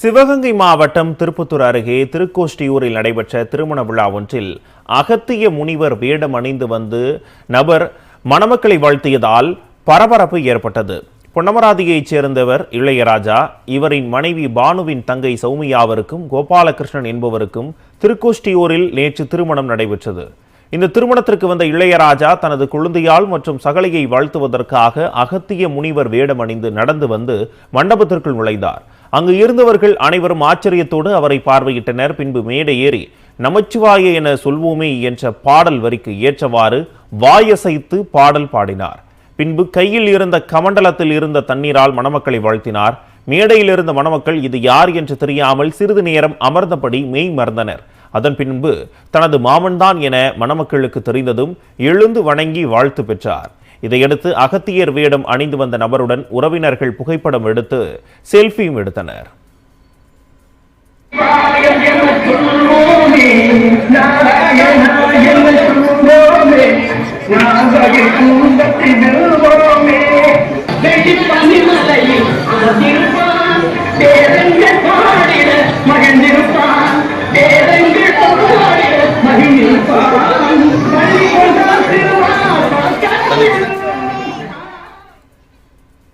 சிவகங்கை மாவட்டம் திருப்பத்தூர் அருகே திருக்கோஷ்டியூரில் நடைபெற்ற திருமண விழா ஒன்றில் அகத்திய முனிவர் வேடம் அணிந்து வந்து நபர் மணமக்களை வாழ்த்தியதால் பரபரப்பு ஏற்பட்டது. பொன்னமராதியைச் சேர்ந்தவர் இளையராஜா இவரின் மனைவி பானுவின் தங்கை சௌமியாவிற்கும் கோபாலகிருஷ்ணன் என்பவருக்கும் திருக்கோஷ்டியூரில் நேற்று திருமணம் நடைபெற்றது. இந்த திருமணத்திற்கு வந்த இளையராஜா தனது குழந்தையால் மற்றும் சகலையை வாழ்த்துவதற்காக அகத்திய முனிவர் வேடம் அணிந்து நடந்து வந்து மண்டபத்திற்குள் நுழைந்தார். அங்கு இருந்தவர்கள் அனைவரும் ஆச்சரியத்தோடு அவரை பார்வையிட்டனர். பின்பு மேடை ஏறி நமச்சிவாய என சொல்வோமே என்ற பாடல் வரிக்கு ஏற்றவாறு வாயசைத்து பாடல் பாடினார். பின்பு கையில் இருந்த கமண்டலத்தில் இருந்த தண்ணீரால் மணமக்களை வாழ்த்தினார். மேடையில் இருந்த மணமக்கள் இது யார்? என்று தெரியாமல் சிறிது நேரம் அமர்ந்தபடி மெய் மறந்தனர். அதன் பின்பு தனது மாமன்தான் என மணமக்களுக்கு தெரிந்ததும் எழுந்து வணங்கி வாழ்த்து பெற்றார். இதையடுத்து அகத்தியர் வேடம் அணிந்து வந்த நபருடன் உறவினர்கள் புகைப்படம் எடுத்து செல்ஃபியும் எடுத்தனர். நாராயணா